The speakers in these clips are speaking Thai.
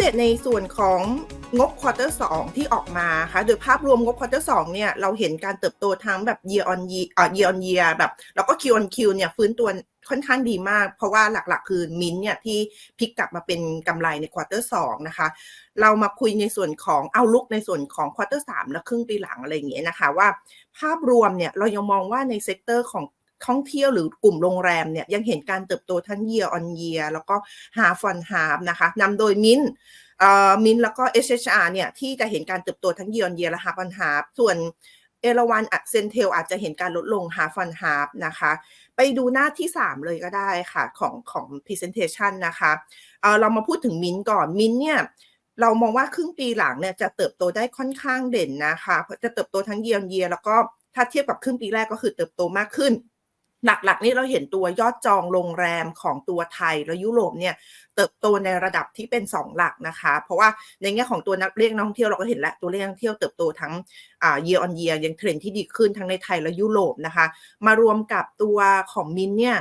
เดตในส่วนของงบควอเตอร์สที่ออกมาค่ะโดยภาพรวมงบควอเตอร์สเนี่ยเราเห็นการเติบโตทั้งแบบ year on year อ่า year on year แบบแล้วก็ Q on Q เนี่ยฟื้นตัวค่อนข้างดีมาก เพราะว่าหลักๆ คือมินเนี่ยที่พลิกกลับมาเป็นกำไรในควอเตอร์สนะคะ เรามาคุยในส่วนของเอาลุกในส่วนของควอเตอร์สและครึ่งปีหลังอะไรอย่างเงี้ยนะคะว่า ภาพรวมเนี่ยเรายังมองว่าในเซกเตอร์ของ ท่องเที่ยวหรือกลุ่มโรงแรมเนี่ยยังเห็นการเติบโตทั้ง year on year แล้วก็ half on half นะคะนำโดยมินมินแล้วก็ SHR เนี่ยที่จะเห็นการเติบโตทั้ง year on year และ half on half ส่วนเอราวันอัดเซนเทลอาจจะเห็นการลดลง half on half นะคะ ไปดูหน้าที่ 3 เลยก็ได้ค่ะ ของของ presentation นะคะเเรามาพูดถึงมินก่อนมินเนี่ยเรามองว่าครึ่งปีหลังเนี่ยจะเติบโตได้ค่อนข้างเด่นนะคะ จะเติบโตทั้งเยียร์เยียแล้วก็ถ้าเทียบกับครึ่งปีแรกก็คือเติบโตมากขึ้น หลักๆนี่เราเห็นตัวยอดจองโรงแรมของตัวไทยและยุโรปเนี่ยเติบโตในระดับที่เป็น 2 หลักนะคะ เพราะว่าในแง่ของตัวนักเรียกนักท่องเที่ยวเราก็เห็นแล้วตัวเลขนักท่องเที่ยวเติบโตทั้งอ่า year on year ยังเทรนที่ดีขึ้นทั้งในไทยและยุโรปนะคะ มารวมกับตัวของมินเนี่ย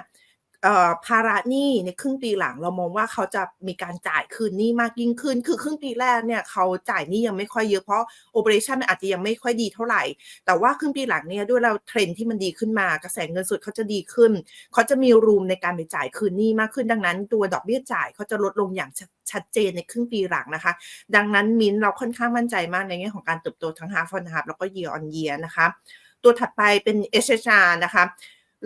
ภาระหนี้ในครึ่งปีหลังเรามองว่าเขาจะมีการจ่ายคืนหนี้มากยิ่งขึ้น คือครึ่งปีแรกเนี่ยเขาจ่ายหนี้ยังไม่ค่อยเยอะเพราะโอเปอเรชันมันอาจจะยังไม่ค่อยดีเท่าไหร่ แต่ว่าครึ่งปีหลังเนี่ยด้วยเราเทรนที่มันดีขึ้นมากระแสเงินสดเขาจะดีขึ้น เขาจะมีรูมในการไปจ่ายคืนหนี้มากขึ้น ดังนั้น ตัวดอกเบี้ยจ่ายเขาจะลดลงอย่างชัดเจนในครึ่งปีหลังนะคะ ดังนั้นมินเราค่อนข้างมั่นใจมากในแง่ของการเติบโตทั้ง half on half แล้วก็ year on year นะคะ ตัวถัดไปเป็น SHR นะคะ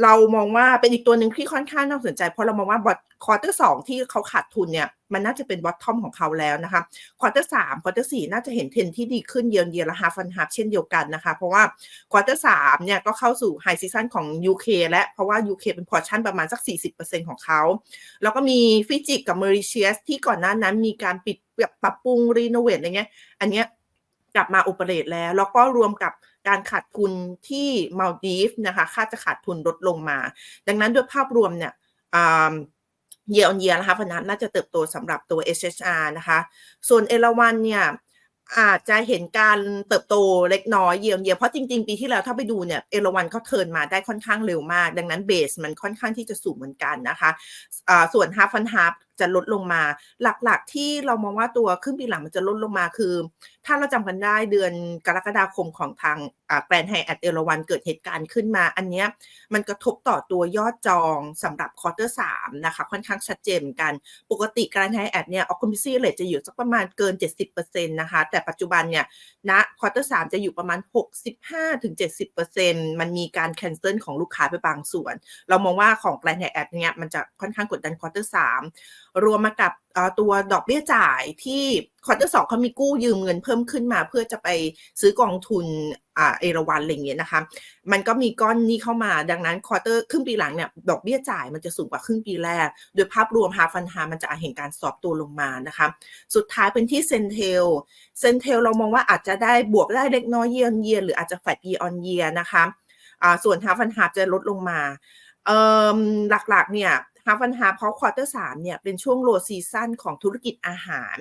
เรามองว่าเป็นอีกตัวหนึ่งที่ค่อนข้างน่าสนใจ เพราะเรามองว่าบอทควอเตอร์สองที่เขาขาดทุนเนี่ยมันน่าจะเป็นบอททอมของเขาแล้วนะคะควอเตอร์สามควอเตอร์สี่น่าจะเห็นเทรนที่ดีขึ้นเยือนเยียและฮาฟันฮาเช่นเดียวกันนะคะ เพราะว่าควอเตอร์สามเนี่ยก็เข้าสู่ไฮซีซันของ UK และเพราะว่า UK เป็นพอร์ชั่นประมาณสัก 40%ของเขา แล้วก็มีฟิจิกกับเมริเชียสที่ก่อนหน้านั้นมีการปิดปรับปรุงรีโนเวทอะไรเงี้ยอันเนี้ย กลับมาโอเปเรตแล้ว แล้วก็รวมกับการขาดทุนที่มาลดีฟนะคะค่าจะขาดทุนลดลงมา ดังนั้นด้วยภาพรวมเนี่ยเยียร์ออนเยียร์นะคะพนันน่าจะเติบโตสำหรับตัว SHR นะคะ ส่วนเอราวันเนี่ยอาจจะเห็นการเติบโตเล็กน้อยเยียร์เยียเพราะจริงๆ ปีที่แล้วถ้าไปดูเนี่ยเอราวันเขาเทินมาได้ค่อนข้างเร็วมาก ดังนั้นเบสมันค่อนข้างที่จะสูงเหมือนกันนะคะะส่วนฮาฟันฮาร์จะลดลงมา หลักๆที่เรามองว่าตัวครึ่งปีหลังมันจะลดลงมาคือ ถ้าเราจำกันได้เดือนกรกฎาคมของทางแกรนไฮแอดเอราวันเกิดเหตุการณ์ขึ้นมา อันนี้มันกระทบต่อตัวยอดจองสำหรับควอเตอร์สามนะคะค่อนข้างชัดเจนกัน ปกติการไฮแอดเนี่ยออคคุมพิซี่เลทจะอยู่สักประมาณเกิน 70%นะคะ แต่ปัจจุบันเนี่ยณควอเตอร์สามจะอยู่ประมาณ 65-70%มันมีการแคนเซิลของลูกค้าไปบางส่วน เรามองว่าของแกรนไฮแอดเนี่ยมันจะค่อนข้างกดดันควอเตอร์สามรวมมากับตัวดอกเบี้ยจ่ายที่ควอเตอร์สองเขามีกู้ยืมเงินเพิ่มขึ้นมา เพื่อจะไปซื้อกองทุนเอราวันอะไรเงี้ยนะคะ มันก็มีก้อนนี้เข้ามาดังนั้นควอเตอร์ครึ่งปีหลังเนี่ยดอกเบี้ยจ่ายมันจะสูงกว่าครึ่งปีแรก โดยภาพรวมฮาฟันฮามันจะเห็นการสอบตัวลงมานะคะ สุดท้ายเป็นที่เซนเทลเซนเทลเรามองว่าอาจจะได้บวกได้เล็กน้อยเยียนเยียหรืออาจจะแฟดเยียออนเยียนะคะส่วนฮาฟันฮาจะลดลงมาหลักๆเนี่ย ฮาฟันฮาเพราะควอเตอร์สามเนี่ยเป็นช่วงโลซีซั่นของธุรกิจอาหาร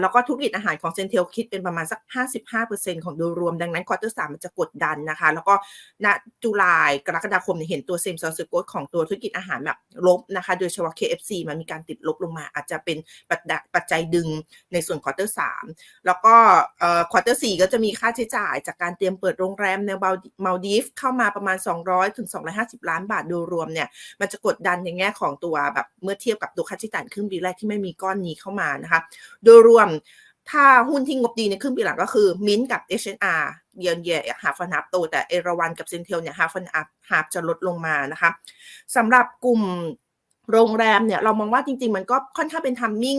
แล้วก็ธุรกิจอาหารของเซนเทลคิดเป็นประมาณสัก 55%ของโดยรวมดังนั้นควอเตอร์สามมันจะกดดันนะคะ แล้วก็ณจุลายกรกฎาคมเห็นตัวเซมซอสโกดของตัวธุรกิจอาหารแบบลบนะคะ โดยเฉพาะ KFC มันมีการติดลบลงมา อาจจะเป็นปัจจัยดึงในส่วนควอเตอร์สามแล้วก็ควอเตอร์สี่ก็จะมีค่าใช้จ่ายจากการเตรียมเปิดโรงแรมในมาลดีฟเข้ามาประมาณ 200ถึง250 ล้านบาทโดยรวมเนี่ยมันจะกดดันในแง่ของตัวแบบเมื่อเทียบกับตัวค่าใช้จ่ายครึ่งปีแรกที่ไม่มีก้อนนี้เข้ามานะคะ โดยรวม ถ้าหุ้นที่งบดีในครึ่งปีหลังก็คือมินกับ H&R เยียนเยียฮาฟันอับโตแต่เอราวันกับเซนเทลเนี่ยหาฟันอัพหาบจะลดลงมานะคะสำหรับกลุ่ม โรงแรมเนี่ยเรามองว่าจริง ๆ มันก็ค่อนข้างเป็นทัมมิ่ง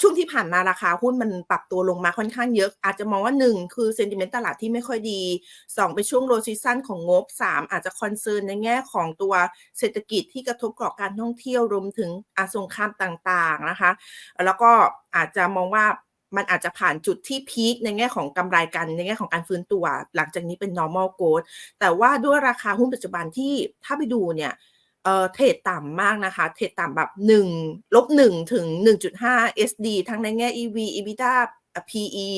ช่วงที่ผ่านมาราคาหุ้นมันปรับตัวลงมาค่อนข้างเยอะ อาจจะมองว่า 1 คือเซนติเมนต์ตลาดที่ไม่ค่อยดี 2 เป็นช่วงโลซีซันของงบ 3 อาจจะคอนเซิร์นในแง่ของตัวเศรษฐกิจที่กระทบกับการท่องเที่ยวรวมถึงอาสงครามต่างๆนะคะ แล้วก็อาจจะมองว่ามันอาจจะผ่านจุดที่พีคในแง่ของกำไรกันในแง่ของการฟื้นตัว หลังจากนี้เป็น normal growth แต่ว่าด้วยราคาหุ้นปัจจุบันที่ถ้าไปดูเนี่ย เอ่อเทรดต่ำมากนะคะ เทรดต่ำแบบ1ลบ1ถึง 1.5 SD ทั้งในแง่ EV EBITDA PE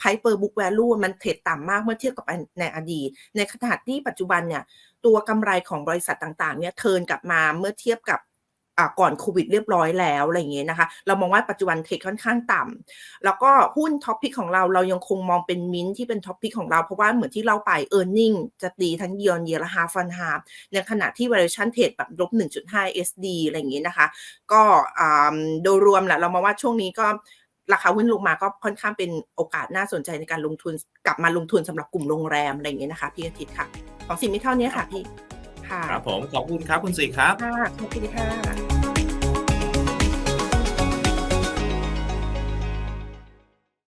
Price per book value มันเทรดต่ำมากเมื่อเทียบกับในอดีต ในขณะที่ปัจจุบันเนี่ย ตัวกำไรของบริษัทต่างๆเนี่ยเทินกลับมาเมื่อเทียบกับ ก่อนโควิดเรียบร้อยแล้วอะไรอย่างเงี้ยนะคะ เรามองว่าปัจจุบันเทคค่อนข้างต่ำแล้วก็หุ้นท็อปพิกของเราเรายังคงมองเป็นมินที่เป็นท็อปพิกของเรา เพราะว่าเหมือนที่เราไป e a r n i n g จะดีทั้ง year on year และ half on half ในขณะที่ valuation เทรดแบบลบ 1.5 SD อะไรอย่างเงี้ยนะคะ ก็โดยรวมแหละเรามาว่าช่วงนี้ก็ราคาหุ้นลงมาก็ค่อนข้างเป็นโอกาสน่าสนใจในการลงทุนกลับมาลงทุนสำหรับกลุ่มโรงแรมอะไรอย่างเงี้ยนะคะพี่อาทิตย์ค่ะ ของสินมีเท่านี้ค่ะพี่ ค่ะ ครับผมขอบคุณครับคุณสีครับ ค่ะ ขอบคุณค่ะ